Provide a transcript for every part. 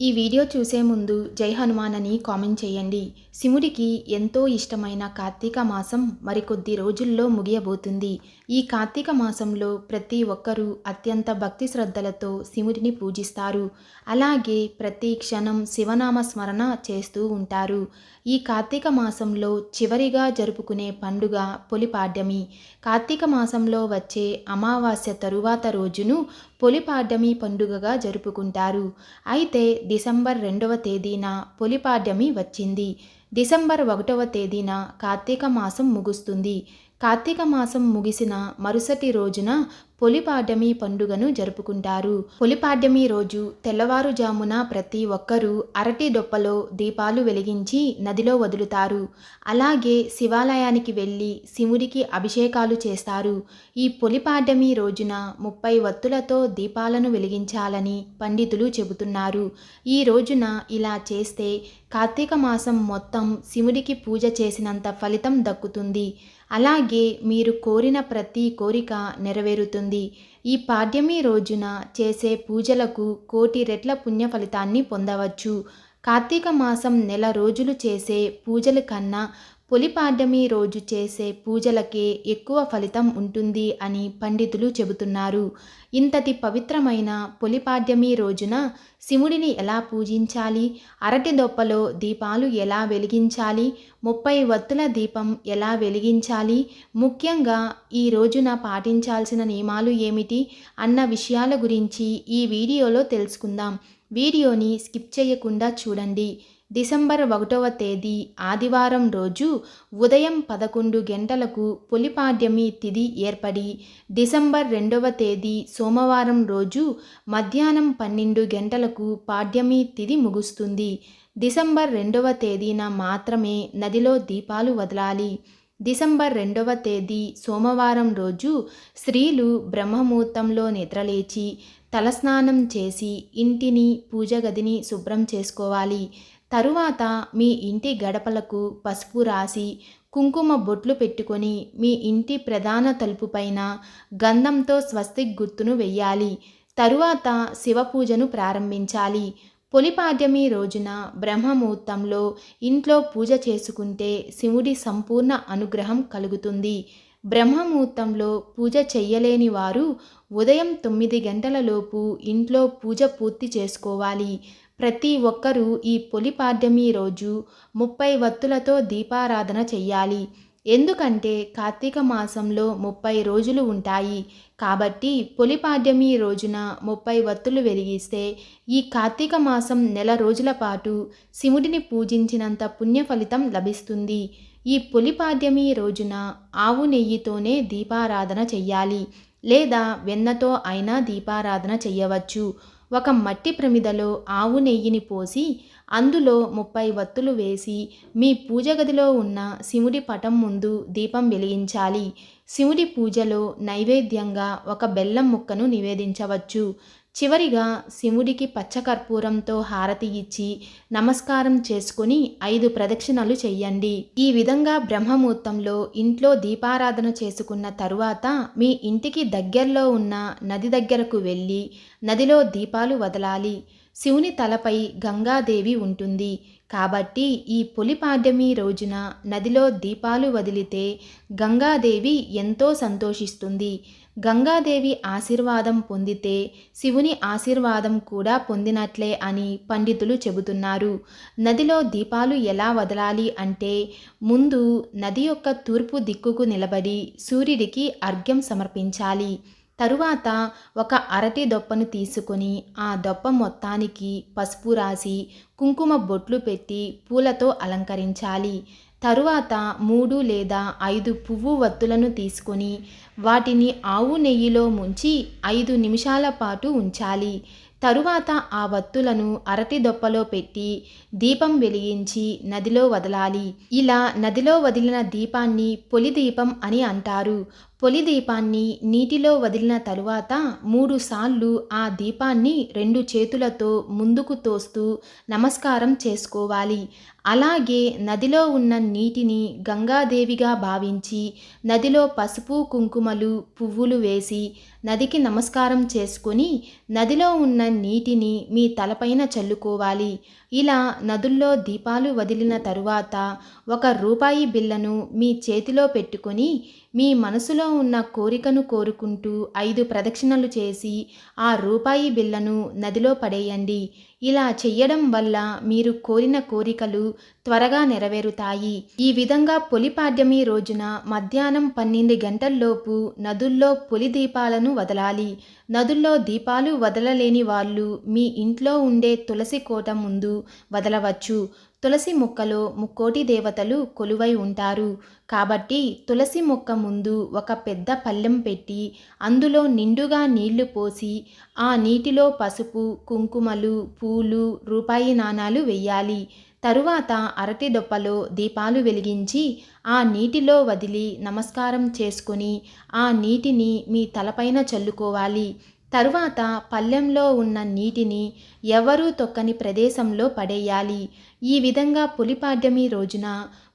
ఈ వీడియో చూసే ముందు జై హనుమాన్ అని కామెంట్ చేయండి. శివుడికి ఎంతో ఇష్టమైన కార్తీక మాసం మరికొద్ది రోజుల్లో ముగియబోతుంది. ఈ కార్తీక మాసంలో ప్రతి ఒక్కరూ అత్యంత భక్తి శ్రద్ధలతో శివుడిని పూజిస్తారు. అలాగే ప్రతి క్షణం శివనామ స్మరణ చేస్తూ ఉంటారు. ఈ కార్తీక మాసంలో చివరిగా జరుపుకునే పండుగ పొలిపాడ్యమి కార్తీక మాసంలో వచ్చే అమావాస్య తరువాత రోజును పొలిపాడ్యమి పండుగగా జరుపుకుంటారు. అయితే డిసెంబర్ రెండవ తేదీన పులిపాడ్యమి వచ్చింది. డిసెంబర్ ఒకటవ తేదీన కార్తీక మాసం ముగుస్తుంది. కార్తీక మాసం ముగిసిన మరుసటి రోజున పొలిపాడ్యమి పండుగను జరుపుకుంటారు. పొలిపాడ్యమి రోజు తెల్లవారుజామున ప్రతి ఒక్కరూ అరటి దొప్పలో దీపాలు వెలిగించి నదిలో వదులుతారు. అలాగే శివాలయానికి వెళ్ళి శివుడికి అభిషేకాలు చేస్తారు. ఈ పొలిపాడ్యమి రోజున ముప్పై వత్తులతో దీపాలను వెలిగించాలని పండితులు చెబుతున్నారు. ఈ రోజున ఇలా చేస్తే కార్తీక మాసం మొత్తం శివుడికి పూజ చేసినంత ఫలితం దక్కుతుంది. అలాగే మీరు కోరిన ప్రతి కోరిక నెరవేరుతుంది. ఈ పాడ్యమి రోజున చేసే పూజలకు కోటి రెట్ల పుణ్య ఫలితాన్ని పొందవచ్చు. కార్తీక మాసం నెల రోజులు చేసే పూజల కన్నా పులిపాడమి రోజు చేసే పూజలకే ఎక్కువ ఫలితం ఉంటుంది అని పండితులు చెబుతున్నారు. ఇంతటి పవిత్రమైన పులిపాడమి రోజున శివుడిని ఎలా పూజించాలి? అరటి దొప్పలో దీపాలు ఎలా వెలిగించాలి? ముప్పై వత్తుల దీపం ఎలా వెలిగించాలి? ముఖ్యంగా ఈ రోజున పాటించాల్సిన నియమాలు ఏమిటి? అన్న విషయాల గురించి ఈ వీడియోలో తెలుసుకుందాం. వీడియోని స్కిప్ చేయకుండా చూడండి. డిసెంబర్ ఒకటవ తేదీ ఆదివారం రోజు ఉదయం పదకొండు గంటలకు పులిపాడ్యమి తిథి ఏర్పడి డిసెంబర్ రెండవ తేదీ సోమవారం రోజు మధ్యాహ్నం పన్నెండు గంటలకు పాడ్యమి తిథి ముగుస్తుంది. డిసెంబర్ రెండవ తేదీన మాత్రమే నదిలో దీపాలు వదలాలి. డిసెంబర్ రెండవ తేదీ సోమవారం రోజు స్త్రీలు బ్రహ్మముహూర్తంలో నిద్రలేచి తలస్నానం చేసి ఇంటిని పూజ గదిని శుభ్రం చేసుకోవాలి. తరువాత మీ ఇంటి గడపలకు పసుపు రాసి కుంకుమ బొట్లు పెట్టుకొని మీ ఇంటి ప్రధాన తలుపుపైన గంధంతో స్వస్తిక్ గుర్తును వెయ్యాలి. తరువాత శివ పూజను ప్రారంభించాలి. పొలిపాడ్యమి రోజున బ్రహ్మముహూర్తంలో ఇంట్లో పూజ చేసుకుంటే శివుడి సంపూర్ణ అనుగ్రహం కలుగుతుంది. బ్రహ్మముహూర్తంలో పూజ చెయ్యలేని వారు ఉదయం తొమ్మిది గంటలలోపు ఇంట్లో పూజ పూర్తి చేసుకోవాలి. ప్రతి ఒక్కరూ ఈ పొలిపాడ్యమి రోజు ముప్పై వత్తులతో దీపారాధన చెయ్యాలి. ఎందుకంటే కార్తీక మాసంలో ముప్పై రోజులు ఉంటాయి. కాబట్టి పొలిపాడ్యమి రోజున ముప్పై వత్తులు వెలిగిస్తే ఈ కార్తీక మాసం నెల రోజుల పాటు శివుడిని పూజించినంత పుణ్య ఫలితం లభిస్తుంది. ఈ పులిపాద్యమి రోజున ఆవు నెయ్యితోనే దీపారాధన చెయ్యాలి. లేదా వెన్నతో అయినా దీపారాధన చెయ్యవచ్చు. ఒక మట్టి ప్రమిదలో ఆవు నెయ్యిని పోసి అందులో ముప్పై వత్తులు వేసి మీ పూజ గదిలో ఉన్న శివుడి పటం ముందు దీపం వెలిగించాలి. శివుడి పూజలో నైవేద్యంగా ఒక బెల్లం ముక్కను నివేదించవచ్చు. చివరిగా శివుడికి పచ్చకర్పూరంతో హారతి ఇచ్చి నమస్కారం చేసుకుని ఐదు ప్రదక్షిణలు చెయ్యండి. ఈ విధంగా బ్రహ్మముహూర్తంలో ఇంట్లో దీపారాధన చేసుకున్న తరువాత మీ ఇంటికి దగ్గరలో ఉన్న నది దగ్గరకు వెళ్ళి నదిలో దీపాలు వదలాలి. శివుని తలపై గంగాదేవి ఉంటుంది. కాబట్టి ఈ పులిపాడ్యమి రోజున నదిలో దీపాలు వదిలితే గంగాదేవి ఎంతో సంతోషిస్తుంది. గంగాదేవి ఆశీర్వాదం పొందితే శివుని ఆశీర్వాదం కూడా పొందినట్లే అని పండితులు చెబుతున్నారు. నదిలో దీపాలు ఎలా వదలాలి అంటే ముందు నది యొక్క తూర్పు దిక్కుకు నిలబడి సూర్యుడికి అర్ఘ్యం సమర్పించాలి. తరువాత ఒక అరటి దొప్పను తీసుకొని ఆ దొప్ప మొత్తానికి పసుపు రాసి కుంకుమ బొట్లు పెట్టి పూలతో అలంకరించాలి. తరువాత మూడు లేదా ఐదు పువ్వు వత్తులను తీసుకొని వాటిని ఆవు నెయ్యిలో ముంచి ఐదు నిమిషాల పాటు ఉంచాలి. తరువాత ఆ వత్తులను అరటి దొప్పలో పెట్టి దీపం వెలిగించి నదిలో వదలాలి. ఇలా నదిలో వదిలిన దీపాన్ని పొలి దీపం అని అంటారు. పొలి దీపాన్ని నీటిలో వదిలిన తరువాత మూడుసార్లు ఆ దీపాన్ని రెండు చేతులతో ముందుకు తోస్తూ నమస్కారం చేసుకోవాలి. అలాగే నదిలో ఉన్న నీటిని గంగాదేవిగా భావించి నదిలో పసుపు కుంకుమ కుంకుమలు పువ్వులు వేసి నదికి నమస్కారం చేసుకొని నదిలో ఉన్న నీటిని మీ తలపైన చల్లుకోవాలి. ఇలా నదుల్లో దీపాలు వదిలిన తరువాత ఒక రూపాయి బిల్లను మీ చేతిలో పెట్టుకొని మీ మనసులో ఉన్న కోరికను కోరుకుంటూ ఐదు ప్రదక్షిణలు చేసి ఆ రూపాయి బిల్లను నదిలో పడేయండి. ఇలా చెయ్యడం వల్ల మీరు కోరిన కోరికలు త్వరగా నెరవేరుతాయి. ఈ విధంగా పొలిపాడ్యమి రోజున మధ్యాహ్నం పన్నెండు గంటల్లోపు నదుల్లో పొలి దీపాలను వదలాలి. నదుల్లో దీపాలు వదలలేని వాళ్ళు మీ ఇంట్లో ఉండే తులసి కోట ముందు వదలవచ్చు. తులసి మొక్కలో ముక్కోటి దేవతలు కొలువై ఉంటారు. కాబట్టి తులసి మొక్క ముందు ఒక పెద్ద పళ్ళెం పెట్టి అందులో నిండుగా నీళ్ళు పోసి ఆ నీటిలో పసుపు కుంకుమలు పూలు రూపాయి నాణాలు వెయ్యాలి. తరువాత అరటి దొప్పలో దీపాలు వెలిగించి ఆ నీటిలో వదిలి నమస్కారం చేసుకుని ఆ నీటిని మీ తలపైన చల్లుకోవాలి. తరువాత పళ్ళెంలో ఉన్న నీటిని ఎవరూ తొక్కని ప్రదేశంలో పడేయాలి. ఈ విధంగా పులిపాడ్యమి రోజున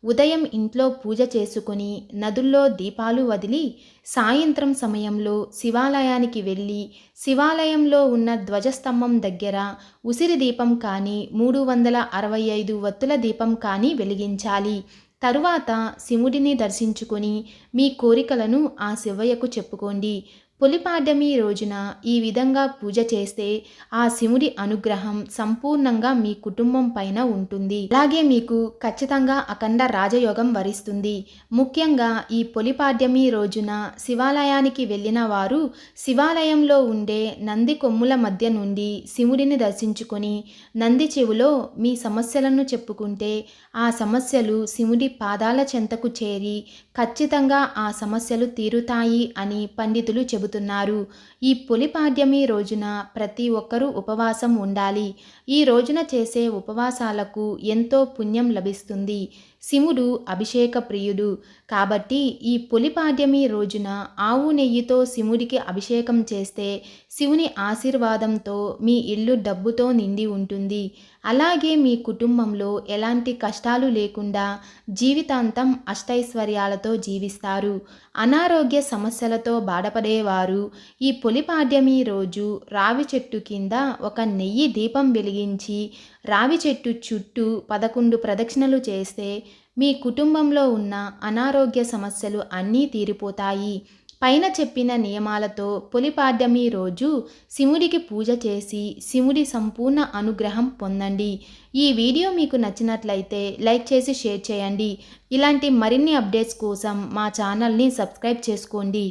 ఉదయం ఇంట్లో పూజ చేసుకుని నదుల్లో దీపాలు వదిలి సాయంత్రం సమయంలో శివాలయానికి వెళ్ళి శివాలయంలో ఉన్న ధ్వజస్తంభం దగ్గర ఉసిరి దీపం కానీ మూడు వందల అరవై ఐదు వత్తుల దీపం కానీ వెలిగించాలి. తరువాత శివుడిని దర్శించుకొని మీ కోరికలను ఆ శివయ్యకు చెప్పుకోండి. పులిపాడ్యమి రోజున ఈ విధంగా పూజ చేస్తే ఆ శివుడి అనుగ్రహం సంపూర్ణంగా మీ కుటుంబం పైన ఉంటుంది. అలాగే మీకు ఖచ్చితంగా అఖండ రాజయోగం వరిస్తుంది. ముఖ్యంగా ఈ పొలిపాడ్యమి రోజున శివాలయానికి వెళ్ళిన వారు శివాలయంలో ఉండే నంది కొమ్ముల మధ్య నుండి శివుడిని దర్శించుకొని నంది చెవులో మీ సమస్యలను చెప్పుకుంటే ఆ సమస్యలు శివుడి పాదాల చెంతకు చేరి ఖచ్చితంగా ఆ సమస్యలు తీరుతాయి అని పండితులు చెబుతారు చెబుతున్నారు ఈ పులిపాడ్యమి రోజున ప్రతి ఒక్కరూ ఉపవాసం ఉండాలి. ఈ రోజున చేసే ఉపవాసాలకు ఎంతో పుణ్యం లభిస్తుంది. శివుడు అభిషేక ప్రియుడు కాబట్టి ఈ పులిపాడ్యమి రోజున ఆవు నెయ్యితో శివుడికి అభిషేకం చేస్తే శివుని ఆశీర్వాదంతో మీ ఇల్లు డబ్బుతో నిండి ఉంటుంది. అలాగే మీ కుటుంబంలో ఎలాంటి కష్టాలు లేకుండా జీవితాంతం అష్టైశ్వర్యాలతో జీవిస్తారు. అనారోగ్య సమస్యలతో బాధపడేవారు. ఈ పులిపాడ్యమి రోజు రావి చెట్టు కింద ఒక నెయ్యి దీపం వెలిగించి రావి చెట్టు చుట్టూ పదకొండు ప్రదక్షిణలు చేస్తే మీ కుటుంబంలో ఉన్న అనారోగ్య సమస్యలు అన్నీ తీరిపోతాయి. పైన చెప్పిన నియమాలతో పొలిపాడ్యమి రోజు శివుడికి పూజ చేసి శివుడి సంపూర్ణ అనుగ్రహం పొందండి. ఈ వీడియో మీకు నచ్చినట్లయితే లైక్ చేసి షేర్ చేయండి. ఇలాంటి మరిన్ని అప్డేట్స్ కోసం మా ఛానల్ని సబ్స్క్రైబ్ చేసుకోండి.